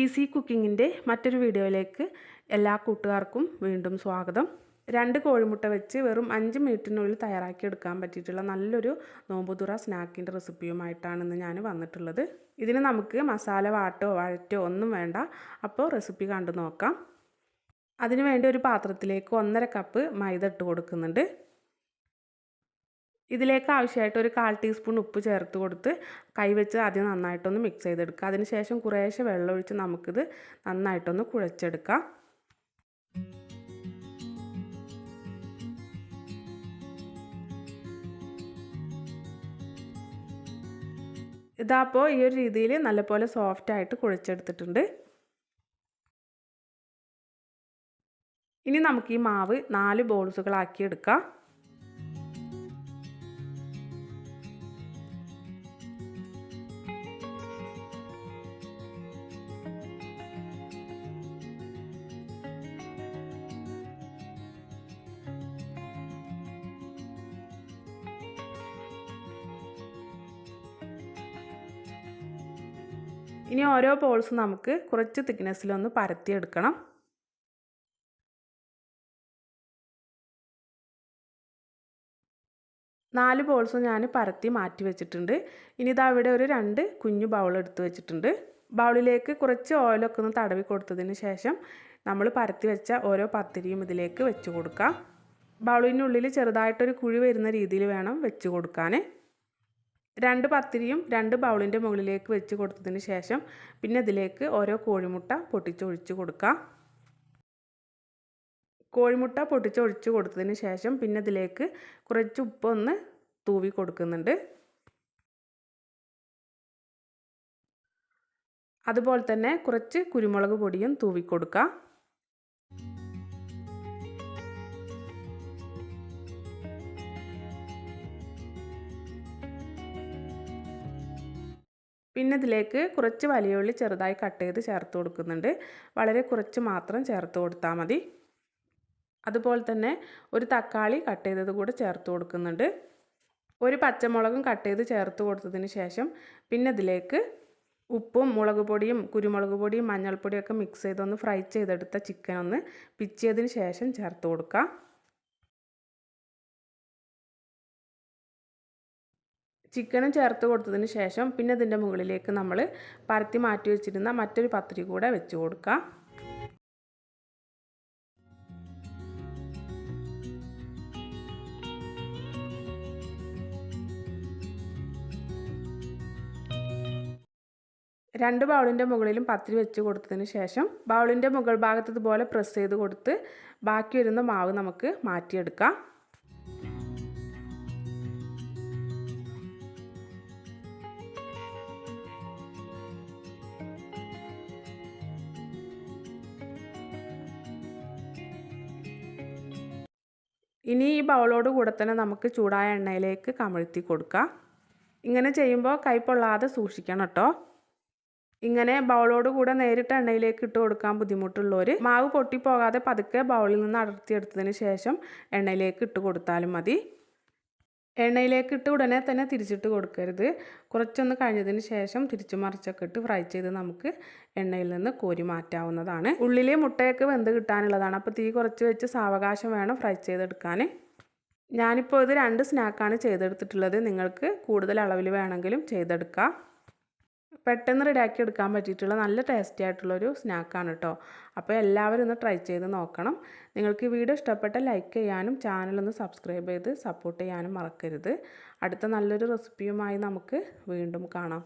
Easy കുക്കിങ്ങിന്റെ മറ്റൊരു വീഡിയോയിലേക്ക് എല്ലാ കൂട്ടുകാർക്കും വീണ്ടും സ്വാഗതം. രണ്ട് കോഴിമുട്ട വെച്ച് വെറും അഞ്ച് മിനിറ്റിനുള്ളിൽ തയ്യാറാക്കി എടുക്കാൻ പറ്റിയിട്ടുള്ള നല്ലൊരു നോമ്പുതുറ സ്നാക്കിന്റെ റെസിപ്പിയുമായിട്ടാണ് ഇന്ന് ഞാൻ വന്നിട്ടുള്ളത്. ഇതിന് നമുക്ക് മസാല വാട്ടോ വഴറ്റോ ഒന്നും വേണ്ട. അപ്പോൾ റെസിപ്പി കണ്ടു നോക്കാം. അതിനുവേണ്ടി ഒരു പാത്രത്തിലേക്ക് ഒന്നര കപ്പ് മൈദ ഇട്ട് കൊടുക്കുന്നുണ്ട്. ഇതിലേക്ക് ആവശ്യമായിട്ട് ഒരു കാൽ ടീസ്പൂൺ ഉപ്പ് ചേർത്ത് കൊടുത്ത് കൈവച്ച് ആദ്യം നന്നായിട്ടൊന്ന് മിക്സ് ചെയ്തെടുക്കുക. അതിനുശേഷം കുറേശ്ശെ വെള്ളമൊഴിച്ച് നമുക്കിത് നന്നായിട്ടൊന്ന് കുഴച്ചെടുക്കാം. ഇതാപ്പോൾ ഈ ഒരു രീതിയിൽ നല്ലപോലെ സോഫ്റ്റായിട്ട് കുഴച്ചെടുത്തിട്ടുണ്ട്. ഇനി നമുക്ക് ഈ മാവ് നാല് ബോൾസുകളാക്കി എടുക്കാം. ഇനി ഓരോ ബോൾസും നമുക്ക് കുറച്ച് തിക്നെസ്സിലൊന്ന് പരത്തിയെടുക്കണം. നാല് ബോൾസും ഞാൻ പരത്തി മാറ്റി വെച്ചിട്ടുണ്ട്. ഇനി ഇതാ ഇവിടെ ഒരു രണ്ട് കുഞ്ഞു ബൗൾ എടുത്ത് വെച്ചിട്ടുണ്ട്. ബൗളിലേക്ക് കുറച്ച് ഓയിലൊക്കെ ഒന്ന് തടവി കൊടുത്തതിന് ശേഷം നമ്മൾ പരത്തി വെച്ച ഓരോ പത്തിരിയും ഇതിലേക്ക് വെച്ച് കൊടുക്കാം. ബൗളിനുള്ളിൽ ചെറുതായിട്ടൊരു കുഴി വരുന്ന രീതിയിൽ വേണം വെച്ച് കൊടുക്കാൻ രണ്ട് പത്തിരിയും രണ്ട് ബൗളിന്റെ മുകളിലേക്ക് വെച്ച് കൊടുത്തതിന് ശേഷം പിന്നെ അതിലേക്ക് ഓരോ കോഴിമുട്ട പൊട്ടിച്ചൊഴിച്ച് കൊടുക്കുക. കോഴിമുട്ട പൊട്ടിച്ചൊഴിച്ച് കൊടുത്തതിന് ശേഷം പിന്നെ അതിലേക്ക് കുറച്ച് ഉപ്പൊന്ന് തൂവി കൊടുക്കുന്നുണ്ട്. അതുപോലെ തന്നെ കുറച്ച് കുരുമുളക് പൊടിയും തൂവി കൊടുക്കുക. പിന്നെ ഇതിലേക്ക് കുറച്ച് വലിയുള്ളി ചെറുതായി കട്ട് ചെയ്ത് ചേർത്ത് കൊടുക്കുന്നുണ്ട്. വളരെ കുറച്ച് മാത്രം ചേർത്ത് കൊടുത്താൽ മതി. അതുപോലെ തന്നെ ഒരു തക്കാളി കട്ട് ചെയ്തത് കൂടെ ചേർത്ത് കൊടുക്കുന്നുണ്ട്. ഒരു പച്ചമുളകും കട്ട് ചെയ്ത് ചേർത്ത് കൊടുത്തതിന് ശേഷം പിന്നെ ഇതിലേക്ക് ഉപ്പും മുളക് പൊടിയും കുരുമുളക് പൊടിയും മഞ്ഞൾപ്പൊടിയൊക്കെ മിക്സ് ചെയ്തൊന്ന് ഫ്രൈ ചെയ്തെടുത്ത ചിക്കൻ ഒന്ന് പിച്ചിയതിന് ശേഷം ചേർത്ത് കൊടുക്കുക ചിക്കനും ചേർത്ത് കൊടുത്തതിന് ശേഷം പിന്നെ ഇതിന്റെ മുകളിലേക്ക് നമ്മൾ പരത്തി മാറ്റി വെച്ചിരുന്ന മറ്റൊരു പത്തിരി കൂടെ വെച്ച് കൊടുക്കുക രണ്ട് ബൗളിന്റെ മുകളിലും പത്തിരി വെച്ച് കൊടുത്തതിന് ശേഷം ബൗളിന്റെ മുകൾ ഭാഗത്ത് ഇതുപോലെ പ്രസ് ചെയ്ത് കൊടുത്ത് ബാക്കി വരുന്ന മാവ് നമുക്ക് മാറ്റിയെടുക്കാം. ഇനി ഈ ബൗളോട് കൂടെ തന്നെ നമുക്ക് ചൂടായ എണ്ണയിലേക്ക് കമഴ്ത്തി കൊടുക്കാം. ഇങ്ങനെ ചെയ്യുമ്പോൾ കൈ പൊള്ളാതെ സൂക്ഷിക്കണം കേട്ടോ ഇങ്ങനെ ബൗളോട് കൂടെ നേരിട്ട് എണ്ണയിലേക്ക് ഇട്ട് കൊടുക്കാൻ ബുദ്ധിമുട്ടുള്ളവർ മാവ് പൊട്ടിപ്പോകാതെ പതുക്കെ ബൗളിൽ നിന്ന് അടർത്തിയെടുത്തതിന് ശേഷം എണ്ണയിലേക്ക് ഇട്ട് കൊടുത്താലും മതി. എണ്ണയിലേക്ക് ഇട്ട് ഉടനെ തന്നെ തിരിച്ചിട്ട് കൊടുക്കരുത്. കുറച്ചൊന്ന് കഴിഞ്ഞതിന് ശേഷം തിരിച്ചു മറിച്ചൊക്കെ ഇട്ട് ഫ്രൈ ചെയ്ത് നമുക്ക് എണ്ണയിൽ നിന്ന് കോരി മാറ്റാവുന്നതാണ്. ഉള്ളിലെ മുട്ടയൊക്കെ വെന്ത് കിട്ടാനുള്ളതാണ്. അപ്പോൾ തീ കുറച്ച് വെച്ച് സാവകാശം വേണം ഫ്രൈ ചെയ്തെടുക്കാൻ. ഞാനിപ്പോൾ ഇത് രണ്ട് സ്നാക്കാണ് ചെയ്തെടുത്തിട്ടുള്ളത്. നിങ്ങൾക്ക് കൂടുതൽ അളവിൽ വേണമെങ്കിലും ചെയ്തെടുക്കാം. പെട്ടെന്ന് റെഡിയാക്കി എടുക്കാൻ പറ്റിയിട്ടുള്ള നല്ല ടേസ്റ്റി ആയിട്ടുള്ളൊരു സ്നാക്കാണ് കേട്ടോ അപ്പോൾ എല്ലാവരും ഒന്ന് ട്രൈ ചെയ്ത് നോക്കണം. നിങ്ങൾക്ക് വീഡിയോ ഇഷ്ടപ്പെട്ട ലൈക്ക് ചെയ്യാനും ചാനലൊന്ന് സബ്സ്ക്രൈബ് ചെയ്ത് സപ്പോർട്ട് ചെയ്യാനും മറക്കരുത്. അടുത്ത നല്ലൊരു റെസിപ്പിയുമായി നമുക്ക് വീണ്ടും കാണാം.